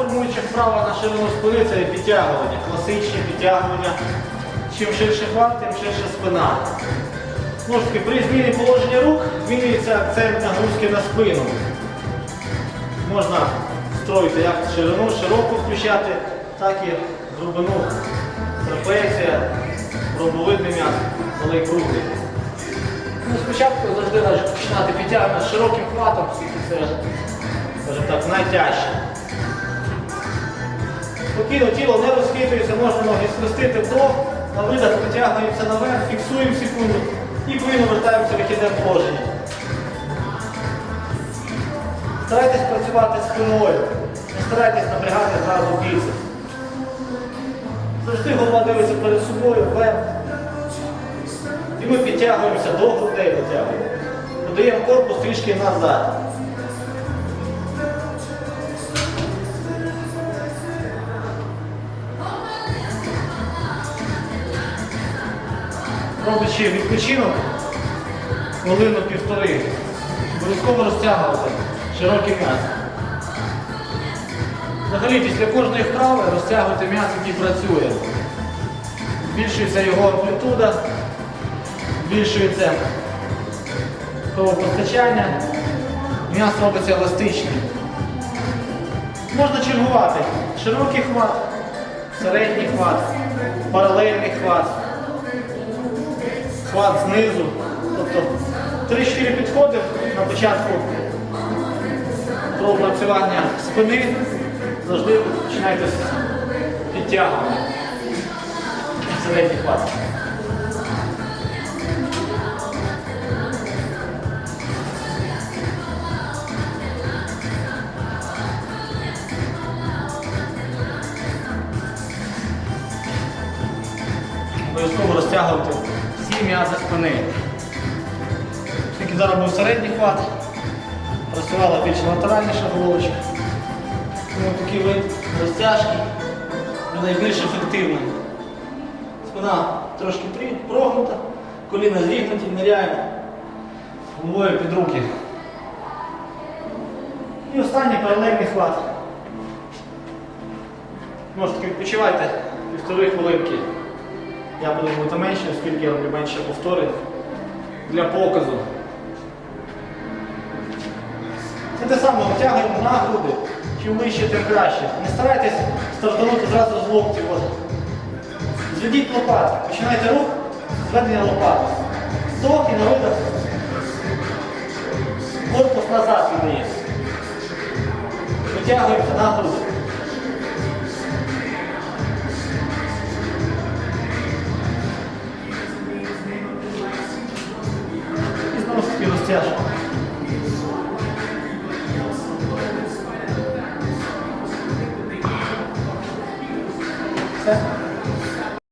формуюча вправа на ширину спини це підтягування, класичні підтягування. Чим ширше хват, тим ширша спина. Знову таки, при зміні положення рук змінюється акцент нагрузки на спину. Можна строїти як ширину, широко включати, так і глибину. Трапеція, ромбовидний м'яз, малий круглий. Ну, спочатку завжди починати підтягувати з широким хватом, це, так, найтяжче. Спокійно тіло не розхитується, можна ноги схрестити вдох, на видах витягуємося наверх, фіксуємо секунду і повільно вертаємося в вихідне положення. Старайтесь працювати спиною, не старайтесь напрягати зразу біцепс. Завжди голова дивиться перед собою, вверх. І ми підтягуємося до грудей витягуємо. Подаємо корпус трішки назад. Роблячи відпочинок, хвилину півтори, обов'язково розтягувати широкий м'яз. Взагалі після кожної вправи розтягуйте м'яз, який працює. Збільшується його амплітуда, збільшується кровопостачання, м'яз робиться еластичним. Можна чергувати широкий хват, середній хват, паралельний хват, хват знизу. Тобто 3-4 підходи на початку пропрацювання спини завжди починайте з підтягування. Середній хват. Обов'язково розтягувати всі м'язи спини. Тільки зараз був середній хват, працювала більш латеральніша головочка. Тому такий вид розтяжки буде найбільш ефективним. Спина трошки прогнута, коліна зігнуті, ниряємо головою під руки. І останній паралельний хват. Можете відпочивайте півтори хвилинки. Я буду робити менше, оскільки я роблю менше повторень для показу. Це те саме витягуємо на груди. Чим вище, тим краще. Не старайтесь стартанути зразу з локтів. Зведіть лопатки. Починайте рух, зведення лопаток. Вдох і на видох. Корпус назад віддає. Витягуємося на груди. Розтяжка. Все.